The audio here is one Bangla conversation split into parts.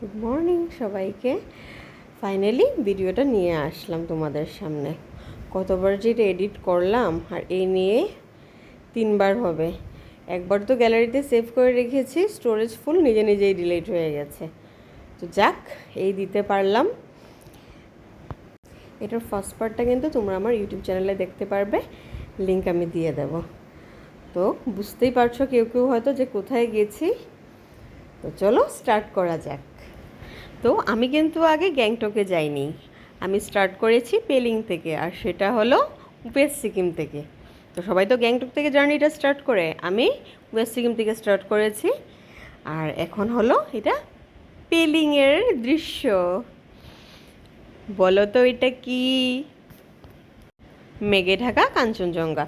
গুড মর্নিং সবাইকে। ফাইনালি ভিডিওটা নিয়ে আসলাম তোমাদের সামনে। কতবার যে এডিট করলাম, আর এই নিয়ে তিনবার হবে। একবার তো গ্যালারিতে সেভ করে রেখেছি স্টোরেজ ফুল নিজে নিজেই ডিলিট হয়ে গেছে। তো যাক, এই দিতে পারলাম। এটার ফার্স্ট পার্টটা কিন্তু তোমরা আমার ইউটিউব চ্যানেলে দেখতে পারবে। লিঙ্ক আমি দিয়ে দেব। তো বুঝতেই পারছ কেউ কেউ হয়তো যে কোথায় গেছি। তো চলো স্টার্ট করা যাক। তো আমি কিন্তু আগে গ্যাংটকে যাইনি। আমি স্টার্ট করেছি পেলিং থেকে আর সেটা হলো ওয়েস্ট সিকিম থেকে। তো সবাই তো গ্যাংটক থেকে জার্নিটা স্টার্ট করে। আমি ওয়েস্ট সিকিম থেকে স্টার্ট করেছি আর এখন হলো এটা পেলিংয়ের দৃশ্য। বলো তো এটা কি? মেঘে ঢাকা, কাঞ্চনজঙ্ঘা।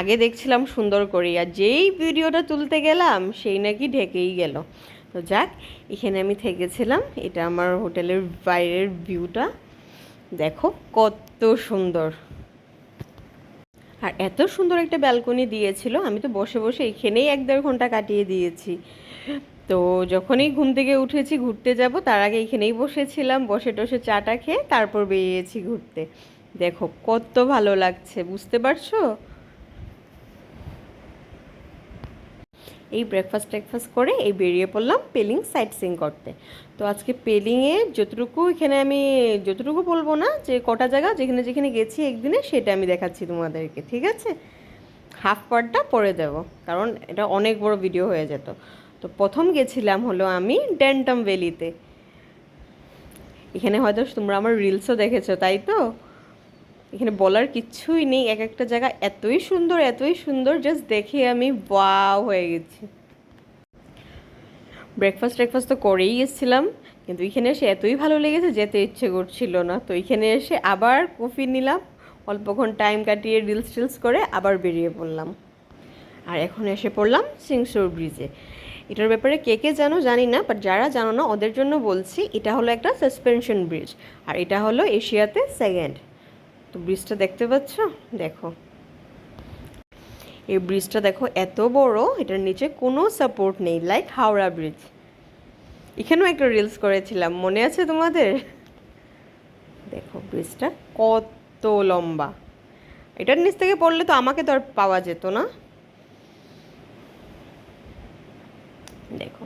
আগে দেখছিলাম সুন্দর করে আর যেই ভিডিওটা তুলতে গেলাম, সেই নাকি ঢেকেই গেল। তো যাক, এখানে আমি থেকেছিলাম। এটা আমার হোটেলের বাইরের ভিউটা। দেখো, কত সুন্দর। আর এত সুন্দর একটা ব্যালকনি দিয়েছিল, আমি তো বসে বসে এখানেই এক দেড় ঘণ্টা কাটিয়ে দিয়েছি। তো যখনই ঘুম থেকে উঠেছি, ঘুরতে যাব, তার আগে এখানেই বসেছিলাম, বসে টসে চাটা খেয়ে তারপর বেরিয়েছি ঘুরতে। দেখো, কত ভালো লাগছে, বুঝতে পারছ? এই ব্রেকফাস্ট টেকফাস্ট করে এই বেরিয়ে পড়লাম পেলিং সাইট সিং করতে। তো আজকে পেলিংয়ে যতটুকু এখানে আমি, যতটুকু বলব না, যে কটা জায়গা যেখানে যেখানে গেছি একদিনে সেটা আমি দেখাচ্ছি তোমাদেরকে, ঠিক আছে? হাফ পার্টটা পরে দেবো কারণ এটা অনেক বড় ভিডিও হয়ে যেত। তো প্রথম গেছিলাম হলো আমি ড্যান্টম ভ্যালিতে এখানে হয়তো তোমরা আমার রিলসও দেখেছ, তাই তো? এখানে বলার কিচ্ছুই নেই, এক একটা জায়গা এতই সুন্দর এতই সুন্দর জাস্ট দেখে আমি ওয়াও হয়ে গেছি। ব্রেকফাস্ট ট্রেকফাস্ট তো করেই এসেছিলাম, কিন্তু এখানে এসে এতই ভালো লেগেছে যেতে ইচ্ছে করছিল না। তো এখানে এসে আবার কফি নিলাম অল্পক্ষণ টাইম কাটিয়ে রিলস টিলস করে আবার বেরিয়ে পড়লাম। আর এখন এসে পড়লাম সিংসোর ব্রিজে এটার ব্যাপারে কে কে জানো জানি না বাট যারা জানো না, ওদের জন্য বলছি, এটা হলো একটা সাসপেনশন ব্রিজ আর এটা হলো এশিয়াতে সেকেন্ড তো ব্রিজটা দেখতে পাচ্ছ? দেখো। এই ব্রিজটা দেখো এত বড়, এটার নিচে কোনো সাপোর্ট নেই লাইক হাওড়া ব্রিজ এখানেও একটা রিলস করেছিলাম, মনে আছে তোমাদের? দেখো ব্রিজটা কত লম্বা। এটার নিচ থেকে পড়লে তো আমাকে তো আর পাওয়া যেত না। দেখো।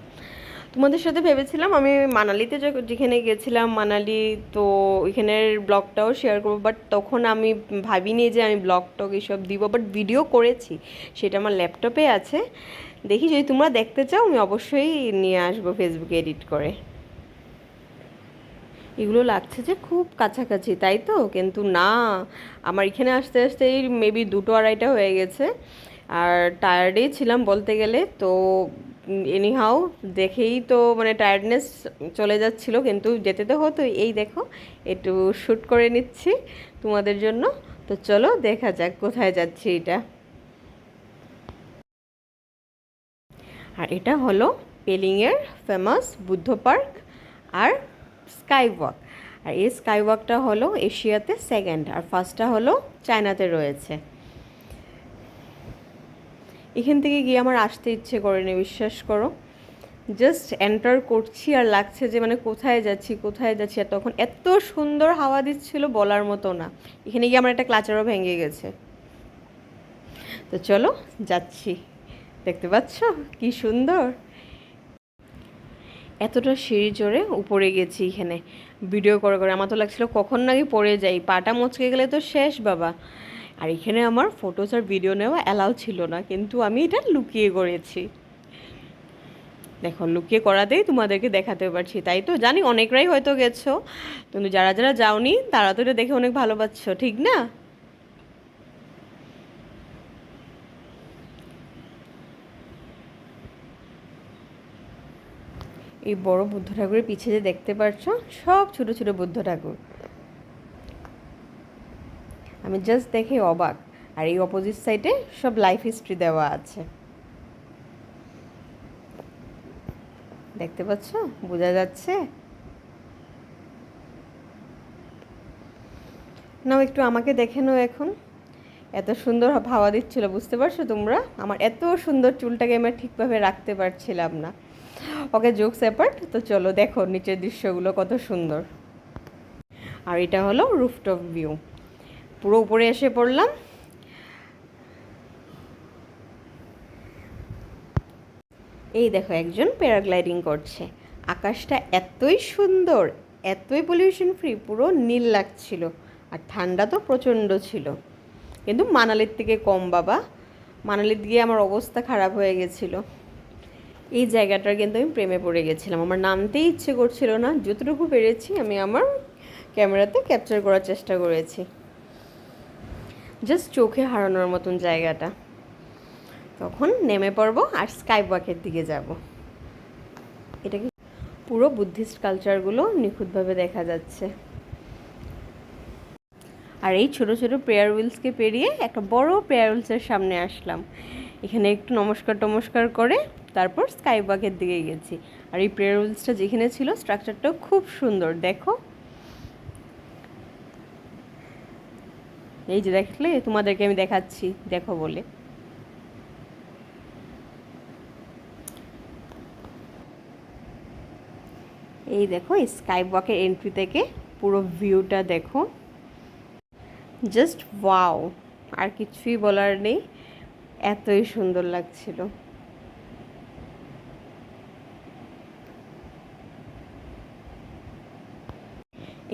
তোমাদের সাথে ভেবেছিলাম, আমি মানালিতে যেখানে গেছিলাম, মানালি, তো ওইখানের ব্লগটাও শেয়ার করব বাট তখন আমি ভাবিনি যে আমি ব্লগ টক এইসব দিব বাট ভিডিও করেছি। সেটা আমার ল্যাপটপে আছে। দেখি যদি তোমরা দেখতে চাও, আমি অবশ্যই নিয়ে আসব ফেসবুকে এডিট করে। এগুলো লাগছে যে খুব কাছাকাছি, তাই তো? কিন্তু না, আমার এখানে আসতে আসতে মেবি দুটো আড়াইটা হয়ে গেছে। আর টায়ার্ডেই ছিলাম বলতে গেলে, তো এনিহাও দেখেই তো মানে টায়ার্ডনেস চলে যাচ্ছিল, কিন্তু যেতে তো হতো। এই দেখো, একটু শ্যুট করে নিচ্ছি তোমাদের জন্য। তো চলো, দেখা যাক কোথায় যাচ্ছি এটা। আর এটা হলো পেলিংয়ের ফেমাস বুদ্ধ পার্ক আর স্কাই ওয়াক আর এই স্কাই ওয়াকটা হলো এশিয়াতে সেকেন্ড আর ফার্স্টটা হলো চায়নাতে রয়েছে। এখান থেকে গিয়ে আমার আসতে ইচ্ছে করেনি, বিশ্বাস করো। জাস্ট এন্টার করছি আর লাগছে যে মানে কোথায় যাচ্ছি কোথায় যাচ্ছি। আর তখন এত সুন্দর হাওয়া দিচ্ছিল বলার মতো না। এখানে গিয়ে আমার একটা ক্লাচারও ভেঙে গেছে। তো চলো, যাচ্ছি। দেখতে পাচ্ছ? কি সুন্দর। এতটা সিঁড়ি চড়ে উপরে গেছি এখানে। ভিডিও করে করে। আমার তো লাগছিল কখন নাকি পড়ে যাই। পাটা মচকে গেলে তো শেষ, বাবা। আর এখানে আমার ফটোস আর ভিডিও নেওয়া অ্যালাউ ছিল না, কিন্তু আমি এটা লুকিয়ে করেছি। দেখো, লুকিয়ে করাতেই তোমাদেরকে দেখাতে পারছি, তাই তো? জানি অনেকরাই হয়তো গেছো, কিন্তু যারা যারা যাওনি, তারা তো এটা দেখে অনেক ভালো পাচ্ছ ঠিক না? এই বড় বুদ্ধ ঠাকুরের পিছে যে দেখতে পাচ্ছ সব ছোট ছোট বুদ্ধ ঠাকুর। আমি জাস্ট দেখে অবাক। আর এই অপোজিট সাইডে সব লাইফ হিস্ট্রি দেওয়া আছে। দেখতে পাচ্ছ? বোঝা যাচ্ছে? নাও একটু আমাকে দেখে নাও এখন। এত সুন্দর হাওয়া দিচ্ছিল, বুঝতে পারছ তোমরা? আমার এত সুন্দর চুলটাকে আমি ঠিকভাবে রাখতে পারছিলাম না। ওকে জোক সেপার্ট তো চলো দেখো নিচের দৃশ্যগুলো কত সুন্দর। আর এটা হলো রুফটপ ভিউ পুরো উপরে এসে পড়লাম। এই দেখো একজন প্যারাগ্লাইডিং করছে। আকাশটা এতই সুন্দর, এতই পলিউশন ফ্রি পুরো নীল লাগছিল। আর ঠান্ডা তো প্রচণ্ড ছিল। কিন্তু মানালির থেকে কম, বাবা। মানালির গিয়ে আমার অবস্থা খারাপ হয়ে গেছিল। এই জায়গাটার কিন্তু আমি প্রেমে পড়ে গেছিলাম। আমার নামতেই ইচ্ছে করছিল না। যতটুকু পেরেছি আমি আমার ক্যামেরাতে ক্যাপচার করার চেষ্টা করেছি। জাস্ট চোখে হারানোর মতন জায়গাটা। তখন নেমে পড়ব আর স্কাই ওয়াকের দিকে যাব। এটা কি? পুরো বুদ্ধিস্ট কালচারগুলো নিখুঁতভাবে দেখা যাচ্ছে। আর এই ছোট ছোট প্রেয়ার উইলসকে পেরিয়ে একটা বড় প্রেয়ার উইলসের সামনে আসলাম। এখানে একটু নমস্কার টমস্কার করে তারপর স্কাই ওয়াকের দিকে গেছি। আর এই প্রেয়ার উইলসটা যেখানে ছিল স্ট্রাকচারটাও খুব সুন্দর, দেখো। এই যে দেখলে, তোমাদেরকে আমি দেখাচ্ছি, দেখো বলে। এই দেখো স্কাই ওয়াকের এন্ট্রি থেকে পুরো ভিউটা দেখো। জাস্ট ওয়াও আর কিছুই বলার নেই, এতই সুন্দর লাগছিল।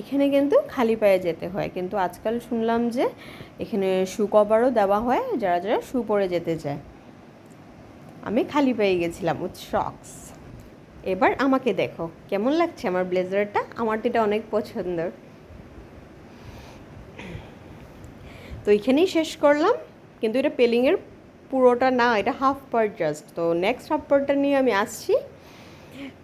এখানে কিন্তু খালি পায়ে যেতে হয়। কিন্তু আজকাল শুনলাম যে এখানে শু কভারও দেওয়া হয়, যারা যারা শু পরে যেতে চায়। আমি খালি পেয়ে গেছিলাম উইথ শক্স এবার আমাকে দেখো, কেমন লাগছে আমার ব্লেজারটা? আমার তো এটা অনেক পছন্দের। তো এখানেই শেষ করলাম। কিন্তু এটা পেলিংয়ের পুরোটা না, এটা হাফ পার্ট জাস্ট তো নেক্সট হাফ পার্টটা নিয়ে আমি আসছি।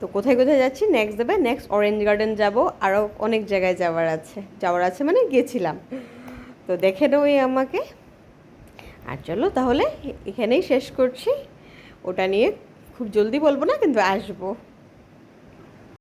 তো কোথায় কোথায় যাচ্ছি? নেক্সট দেবে নেক্সট অরেঞ্জ গার্ডেন যাব। আরও অনেক জায়গায় যাওয়ার আছে। যাওয়ার আছে মানে গেছিলাম। তো দেখে নেই আমাকে। আর চলো তাহলে এখানেই শেষ করছি। ওটা নিয়ে খুব জলদি বলব না, কিন্তু আসব।